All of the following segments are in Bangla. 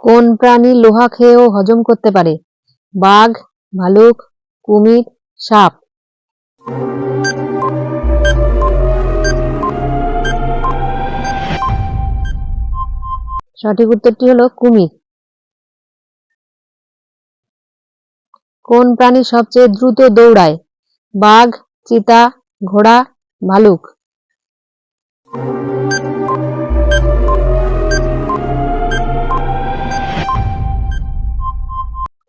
কোন প্রাণী লোহা খেয়েও হজম করতে পারে? বাঘ, ভালুক, কুমির, সাপ। সঠিক উত্তরটি হলো কুমির। কোন প্রাণী সবচেয়ে দ্রুত দৌড়ায়? বাঘ, চিতা, ঘোড়া, ভালুক।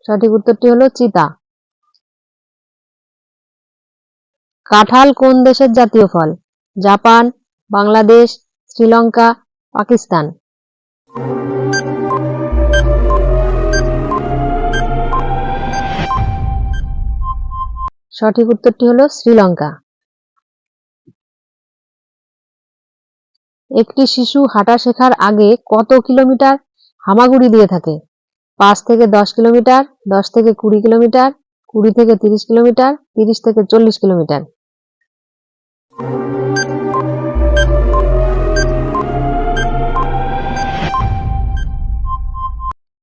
সঠিক উত্তরটি হলো চিতা। কাঁঠাল কোন দেশের জাতীয় ফল? জাপান, বাংলাদেশ, শ্রীলঙ্কা, পাকিস্তান। সঠিক উত্তরটি হলো শ্রীলঙ্কা। একটি শিশু হাঁটা শেখার আগে কত কিলোমিটার হামাগুড়ি দিয়ে থাকে? পাঁচ থেকে দশ কিলোমিটার, দশ থেকে কুড়ি কিলোমিটার, কুড়ি থেকে তিরিশ কিলোমিটার, তিরিশ থেকে চল্লিশ কিলোমিটার।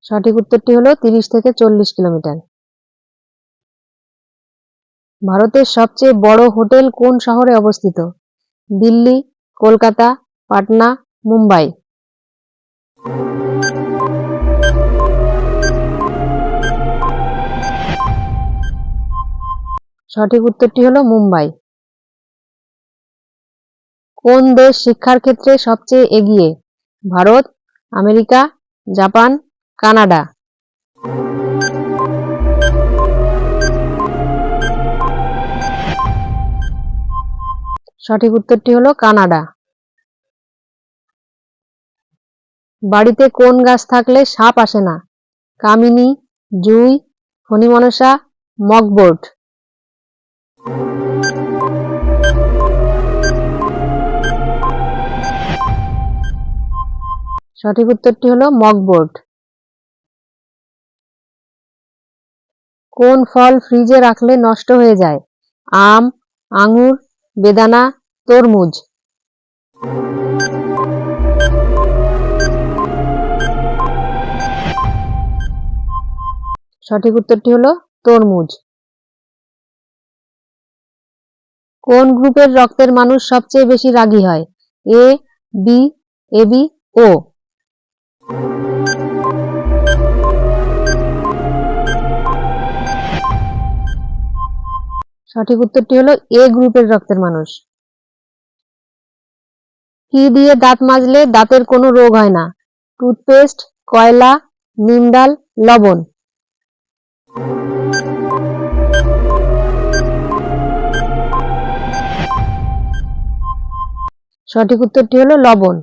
সঠিক উত্তরটি হলো তিরিশ থেকে চল্লিশ কিলোমিটার। ভারতের সবচেয়ে বড় হোটেল কোন শহরে অবস্থিত? দিল্লি, কলকাতা, পাটনা, মুম্বাই। সঠিক উত্তরটি হলো মুম্বাই। কোন দেশ শিক্ষার ক্ষেত্রে সবচেয়ে এগিয়ে? Bharat, America, Japan, Canada. সঠিক উত্তরটি হলো কানাডা। বাড়িতে কোন গাছ থাকলে সাপ আসে না? কামিনী, জুই, ফণিমনসা মগবোর্ড সঠিক উত্তরটি হলো মগবোর্ড। কোন ফল ফ্রিজে রাখলে নষ্ট হয়ে যায়? আম, আঙুর, বেদানা, তরমুজ। সঠিক উত্তরটি হলো তরমুজ। কোন গ্রুপের রক্তের মানুষ সবচেয়ে বেশি রাগী হয়? A, B AB O. সঠিক উত্তরটি হলো এ গ্রুপের রক্তের মানুষ। কি দিয়ে দাঁত মাজলে দাঁতের কোনো রোগ হয় না? টুথপেস্ট, কয়লা নিমডাল লবণ। সঠিক উত্তরটি হলো লবণ।